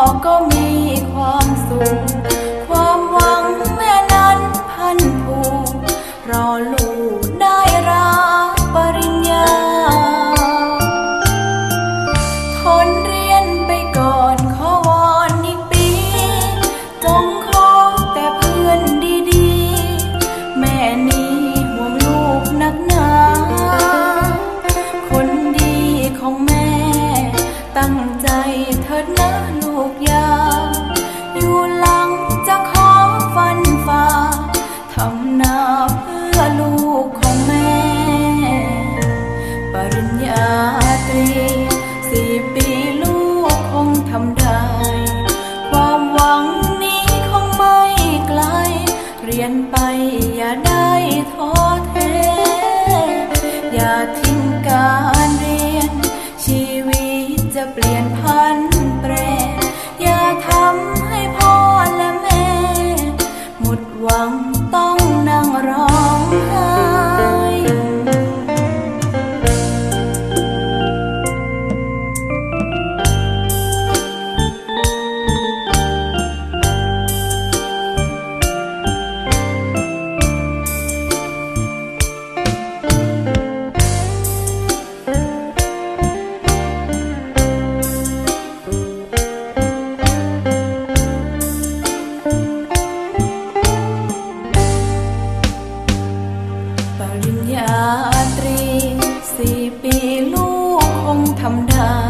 อกก็มีความสุข ความหวังแม่นั้นพันผูกรอลูกได้รับปริญญา ทนเรียนไปก่อนขอวอนอีกปี จงขอแต่เพื่อนดีๆ แม่นี้ห่วงลูกนักหนา คนดีของแม่ตั้งใจเถิดนะ กยา อยู่หลังจะขอฟันฝ่าทำนาเพื่อลูกของแม่ ปริญญาตรีสี่ปีลูกคงทำได้ ความหวังนี้คงไม่ไกล เรียนไปอย่าได้ท้อแท้ ริญญาตรีสี่ปีลูกคงทำได้